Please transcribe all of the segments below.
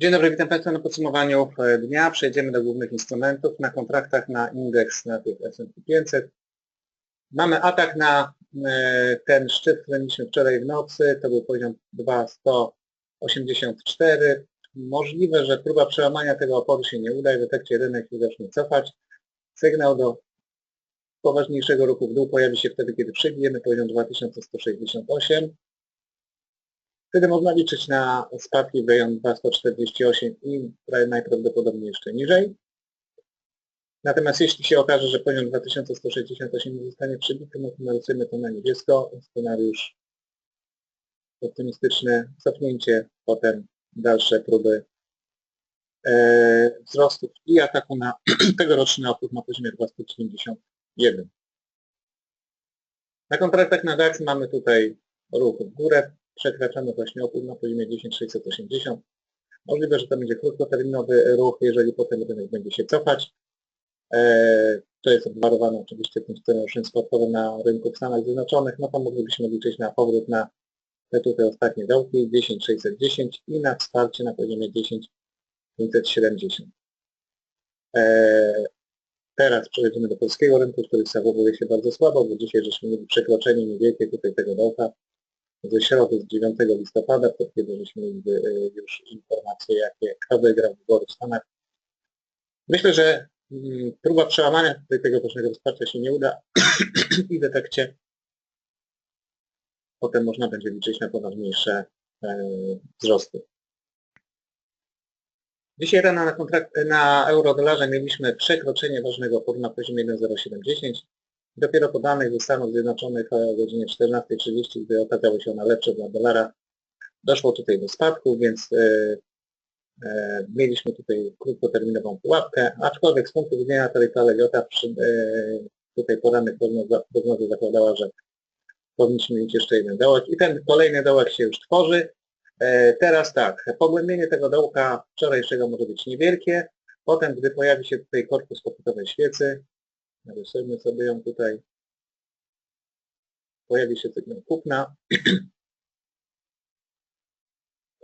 Dzień dobry, witam Państwa na podsumowaniu e, dnia. Przejdziemy do głównych instrumentów. Na kontraktach na indeks na tych S&P 500. Mamy atak na e, ten szczyt, który mieliśmy wczoraj w nocy. To był poziom 2,184. Możliwe, że próba przełamania tego oporu się nie uda i w efekcie rynek się zacznie cofać. Sygnał do poważniejszego ruchu w dół pojawi się wtedy, kiedy przebijemy poziom 2168. Wtedy można liczyć na spadki w rejon 248 i najprawdopodobniej jeszcze niżej. Natomiast jeśli się okaże, że poziom 2168 nie zostanie przebity, no to narysujemy to na niebiesko. Scenariusz optymistyczny, cofnięcie, potem dalsze próby e, wzrostów i ataku na tegoroczny opór na poziomie 291. Na kontraktach na DAX mamy tutaj ruch w górę, przekraczamy właśnie opór na poziomie 10680. Możliwe, że to będzie krótkoterminowy ruch, jeżeli potem rynek będzie się cofać. E, to jest obwarowane oczywiście tym scenariuszem spadkowym na rynku w Stanach Zjednoczonych, no to moglibyśmy liczyć na powrót na te tutaj ostatnie dołki 10610 i na wsparcie na poziomie 10570. E, teraz przechodzimy do polskiego rynku, który zachowuje się bardzo słabo, bo dzisiaj żeśmy mieli przekroczenie niewielkie tutaj tego dołka ze środy z 9 listopada, to kiedy żeśmy e, już informacje, jakie, kto wygrał wybory w Stanach. Myślę, że mm, próba przełamania tego ważnego wsparcia się nie uda i w efekcie potem można będzie liczyć na poważniejsze e, wzrosty. Dzisiaj rano na, kontrakt, na euro-dolarze mieliśmy przekroczenie ważnego na poziomie 1,0710. Dopiero po danych ze Stanów Zjednoczonych o godzinie 14.30, gdy okazały się one lepsze dla dolara, doszło tutaj do spadku, więc e, e, mieliśmy tutaj krótkoterminową pułapkę, aczkolwiek z punktu widzenia Taryfa Leliota e, tutaj poranek prognoza, prognoza zakładała, że powinniśmy mieć jeszcze jeden dołek i ten kolejny dołek się już tworzy. Teraz tak, pogłębienie tego dołka wczorajszego może być niewielkie, potem gdy pojawi się tutaj korpus kopytowej świecy, narysujmy sobie ją tutaj, pojawi się sygnał kupna,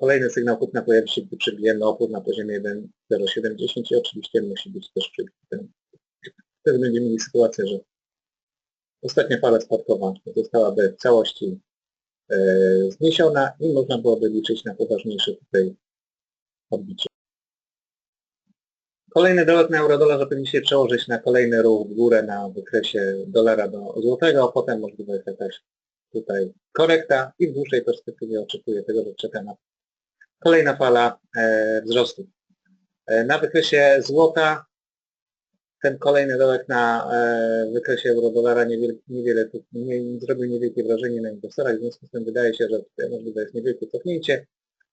kolejny sygnał kupna pojawi się, gdy przebijemy opór na poziomie 1,0710 i oczywiście musi być też przebity. Wtedy będziemy mieli sytuację, że ostatnia fala spadkowa zostałaby w całości e, zniesiona i można byłoby liczyć na poważniejsze tutaj odbicie. Kolejny na eurodolarze powinien się przełożyć na kolejny ruch w górę na wykresie dolara do złotego, potem możliwa jest jakaś tutaj korekta i w dłuższej perspektywie oczekuję tego, że czeka na kolejna fala e, wzrostu. E, na wykresie złota ten kolejny dołek na e, wykresie euro-dolara niewiele, niewiele nie, zrobił niewielkie wrażenie na inwestorach, w związku z tym wydaje się, że tutaj możliwe jest niewielkie cofnięcie,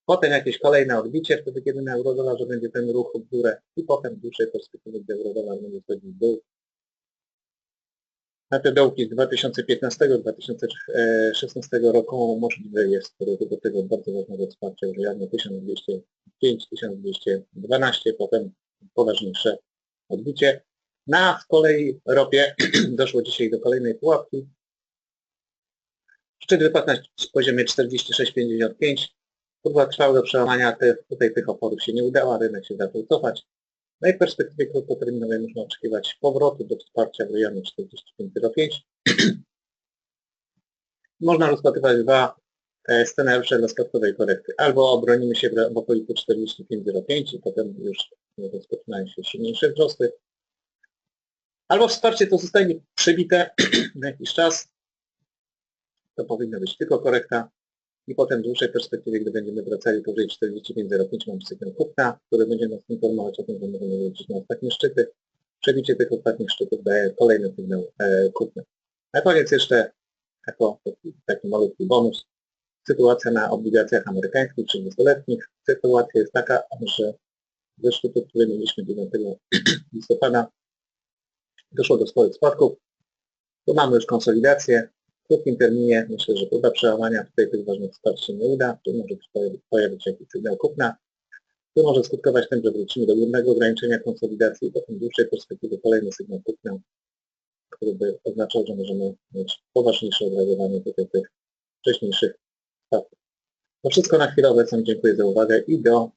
potem jakieś kolejne odbicie, wtedy kiedy na euro-dolarze będzie ten ruch w górę i potem w dłuższej perspektywie, gdy euro-dolar będzie wchodził w dół. Na te dołki z 2015-2016 roku możliwe jest do tego bardzo ważnego wsparcia już jawnie 1205-1212, potem poważniejsze odbicie. Na z kolei ropie doszło dzisiaj do kolejnej pułapki. Szczyt wypadł na poziomie 46,55. Próba trwałego przełamania tych, tutaj tych oporów się nie udała, rynek się zaczął cofać. No i w perspektywie krótkoterminowej można oczekiwać powrotu do wsparcia w rejonie 45,05. można rozpatrywać dwa e, scenariusze dla spadkowej korekty. Albo obronimy się w okolicy 45,05 i potem już rozpoczynają się silniejsze wzrosty, Albo wsparcie to zostanie przebite na jakiś czas. To powinna być tylko korekta. I potem w dłuższej perspektywie, gdy będziemy wracali powyżej 45.05, mamy sygnał kupna, który będzie nas informować o tym, że możemy wrócić na ostatnie szczyty. Przebicie tych ostatnich szczytów daje kolejny sygnał e, kupny. Na koniec jeszcze jako taki, taki malutki bonus. Sytuacja na obligacjach amerykańskich 30-letnich. Sytuacja jest taka, że ze szczytu, który mieliśmy 9 listopada, doszło do swoich spadków. Tu mamy już konsolidację. Krótkim terminie myślę, że próba przełamania tutaj tych ważnych wsparć się nie uda. Tu może pojawić jakiś sygnał kupna. To może skutkować tym, że wrócimy do górnego ograniczenia konsolidacji i potem w dłuższej perspektywie kolejny sygnał kupna, który by oznaczał, że możemy mieć poważniejsze odreagowanie tutaj tych wcześniejszych spadków. To wszystko na chwilę obecną. Dziękuję za uwagę i do